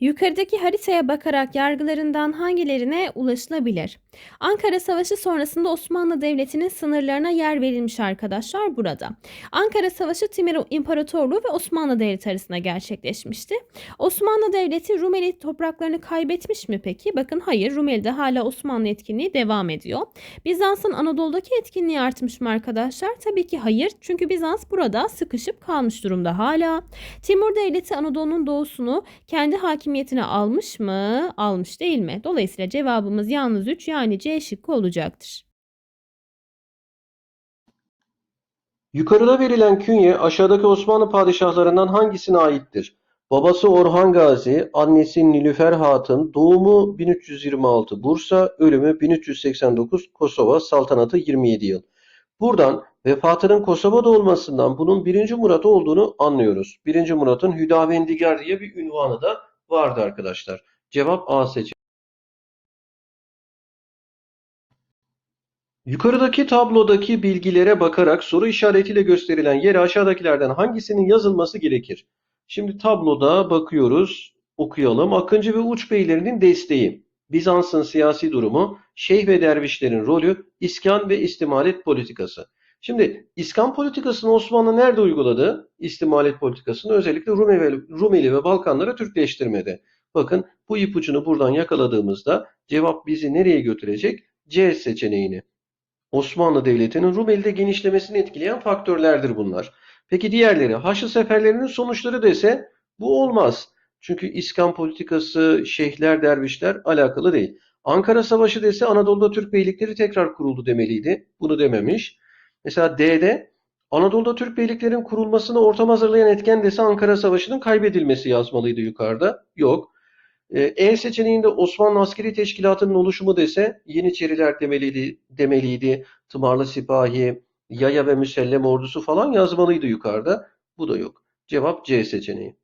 Yukarıdaki haritaya bakarak yargılarından hangilerine ulaşılabilir? Ankara Savaşı sonrasında Osmanlı Devleti'nin sınırlarına yer verilmiş arkadaşlar burada. Ankara Savaşı Timur İmparatorluğu ve Osmanlı Devleti arasında gerçekleşmişti. Osmanlı Devleti Rumeli topraklarını kaybetmiş mi peki? Bakın hayır Rumeli'de hala Osmanlı etkinliği devam ediyor. Bizans'ın Anadolu'daki etkinliği artmış mı arkadaşlar? Tabii ki hayır. Çünkü Bizans burada sıkışıp kalmış durumda hala. Timur Devleti Anadolu'nun doğusunu kendi hakimiyetine almış mı? Almış değil mi? Dolayısıyla cevabımız yalnız 3 yani C şıkkı olacaktır. Yukarıda verilen künye aşağıdaki Osmanlı padişahlarından hangisine aittir? Babası Orhan Gazi, annesi Nilüfer Hatun, doğumu 1326 Bursa, ölümü 1389 Kosova, saltanatı 27 yıl. Buradan vefatının Kosova'da olmasından bunun 1. Murat olduğunu anlıyoruz. 1. Murat'ın Hüdavendigar diye bir ünvanı da vardı arkadaşlar. Cevap A seçeneği. Yukarıdaki tablodaki bilgilere bakarak soru işaretiyle gösterilen yere aşağıdakilerden hangisinin yazılması gerekir? Şimdi tabloda bakıyoruz, okuyalım. Akıncı ve Uç beylerinin desteği, Bizans'ın siyasi durumu, şeyh ve dervişlerin rolü, iskan ve istimalet politikası. Şimdi iskan politikasını Osmanlı nerede uyguladı? İstimalet politikasını özellikle Rumeli, ve Balkanlara Türkleştirmedi. Bakın bu ipucunu buradan yakaladığımızda cevap bizi nereye götürecek? C seçeneğini. Osmanlı Devleti'nin Rumeli'de genişlemesini etkileyen faktörlerdir bunlar. Peki diğerleri Haçlı seferlerinin sonuçları dese bu olmaz. Çünkü İskan politikası, şeyhler, dervişler alakalı değil. Ankara Savaşı dese Anadolu'da Türk beylikleri tekrar kuruldu demeliydi. Bunu dememiş. Mesela D'de Anadolu'da Türk beyliklerin kurulmasına ortam hazırlayan etken dese Ankara Savaşı'nın kaybedilmesi yazmalıydı yukarıda. Yok. E seçeneğinde Osmanlı Askeri Teşkilatı'nın oluşumu dese Yeniçeriler demeliydi, demeliydi. Tımarlı Sipahi, Yaya ve Müsellem ordusu falan yazmalıydı yukarıda. Bu da yok. Cevap C seçeneği.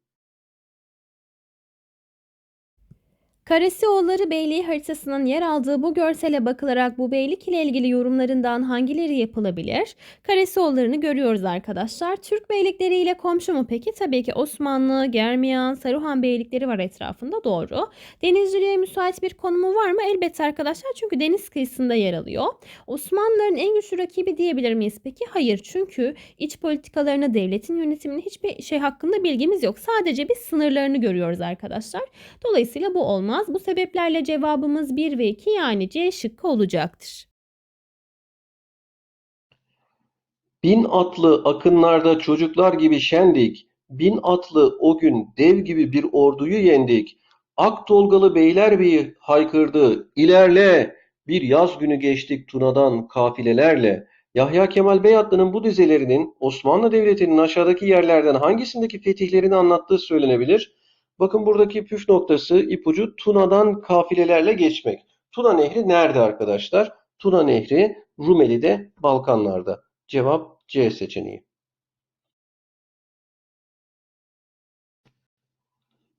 Karasioğulları Beyliği haritasının yer aldığı bu görsele bakılarak bu beylik ile ilgili yorumlarından hangileri yapılabilir? Karasioğullarını görüyoruz arkadaşlar. Türk beylikleri ile komşu mu peki? Tabii ki Osmanlı, Germiyan, Saruhan beylikleri var etrafında doğru. Denizciliğe müsait bir konumu var mı? Elbette arkadaşlar çünkü deniz kıyısında yer alıyor. Osmanlıların en güçlü rakibi diyebilir miyiz peki? Hayır çünkü iç politikalarına, devletin yönetimine hiçbir şey hakkında bilgimiz yok. Sadece biz sınırlarını görüyoruz arkadaşlar. Dolayısıyla bu olmaz. Bu sebeplerle cevabımız 1 ve 2 yani C şıkkı olacaktır. Bin atlı akınlarda çocuklar gibi şendik. Bin atlı o gün dev gibi bir orduyu yendik. Ak dolgalı beylerbeyi haykırdı. İlerle! Bir yaz günü geçtik Tuna'dan kafilelerle. Yahya Kemal Beyatlı'nın bu dizelerinin Osmanlı Devleti'nin aşağıdaki yerlerden hangisindeki fetihlerini anlattığı söylenebilir? Bakın buradaki püf noktası ipucu Tuna'dan kafilelerle geçmek. Tuna Nehri nerede arkadaşlar? Tuna Nehri Rumeli'de, Balkanlarda. Cevap C seçeneği.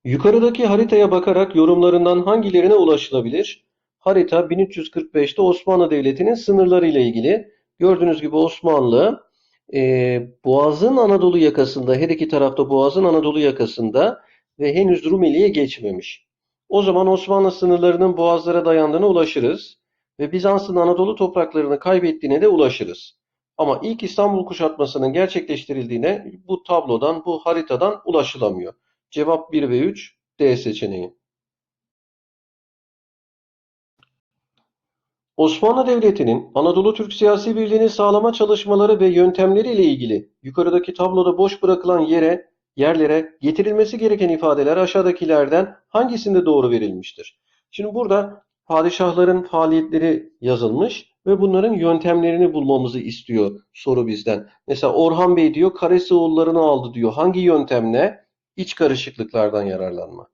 Yukarıdaki haritaya bakarak yorumlarından hangilerine ulaşılabilir? Harita 1345'te Osmanlı Devleti'nin sınırları ile ilgili. Gördüğünüz gibi Osmanlı e, Boğaz'ın Anadolu yakasında, her iki tarafta Boğaz'ın Anadolu yakasında ve henüz Rumeli'ye geçmemiş. O zaman Osmanlı sınırlarının boğazlara dayandığına ulaşırız ve Bizans'ın Anadolu topraklarını kaybettiğine de ulaşırız. Ama ilk İstanbul kuşatmasının gerçekleştirildiğine bu tablodan, bu haritadan ulaşılamıyor. Cevap 1 ve 3 D seçeneği. Osmanlı Devleti'nin Anadolu Türk siyasi birliğini sağlama çalışmaları ve yöntemleri ile ilgili yukarıdaki tabloda boş bırakılan yere, yerlere getirilmesi gereken ifadeler aşağıdakilerden hangisinde doğru verilmiştir? Şimdi burada padişahların faaliyetleri yazılmış ve bunların yöntemlerini bulmamızı istiyor soru bizden. Mesela Orhan Bey diyor Karasioğullarını aldı diyor. Hangi yöntemle? İç karışıklıklardan yararlanma.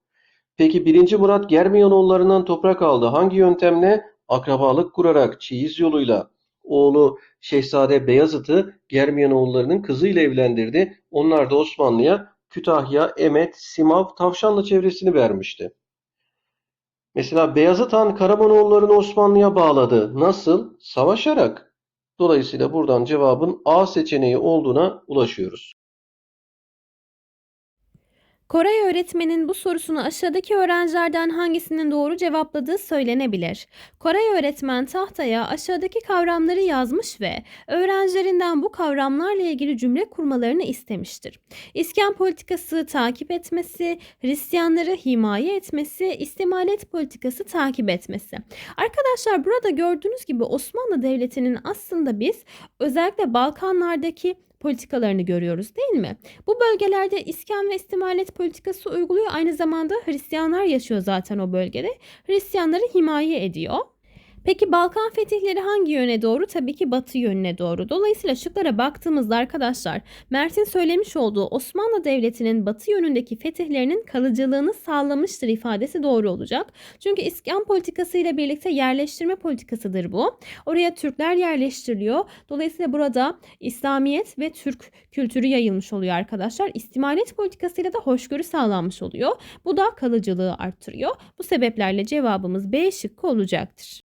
Peki 1. Murat Germiyanoğullarından toprak aldı. Hangi yöntemle? Akrabalık kurarak, çeyiz yoluyla. Oğlu Şehzade Beyazıt'ı Germiyanoğullarının kızıyla evlendirdi. Onlar da Osmanlı'ya Kütahya, Emet, Simav, Tavşanlı çevresini vermişti. Mesela Beyazıt Han Karamanoğullarını Osmanlı'ya bağladı. Nasıl? Savaşarak. Dolayısıyla buradan cevabın A seçeneği olduğuna ulaşıyoruz. Koray öğretmenin bu sorusunu aşağıdaki öğrencilerden hangisinin doğru cevapladığı söylenebilir. Koray öğretmen tahtaya aşağıdaki kavramları yazmış ve öğrencilerinden bu kavramlarla ilgili cümle kurmalarını istemiştir. İskan politikası takip etmesi, Hristiyanları himaye etmesi, istimalet politikası takip etmesi. Arkadaşlar burada gördüğünüz gibi Osmanlı Devleti'nin aslında biz özellikle Balkanlardaki politikalarını görüyoruz değil mi? Bu bölgelerde iskan ve istimalet politikası uyguluyor. Aynı zamanda Hristiyanlar yaşıyor zaten o bölgede. Hristiyanları himaye ediyor. Peki Balkan fetihleri hangi yöne doğru? Tabii ki batı yönüne doğru. Dolayısıyla şıklara baktığımızda arkadaşlar Mert'in söylemiş olduğu Osmanlı Devleti'nin batı yönündeki fetihlerinin kalıcılığını sağlamıştır ifadesi doğru olacak. Çünkü iskan politikası ile birlikte yerleştirme politikasıdır bu. Oraya Türkler yerleştiriliyor. Dolayısıyla burada İslamiyet ve Türk kültürü yayılmış oluyor arkadaşlar. İstimalet politikasıyla da hoşgörü sağlanmış oluyor. Bu da kalıcılığı arttırıyor. Bu sebeplerle cevabımız B şıkkı olacaktır.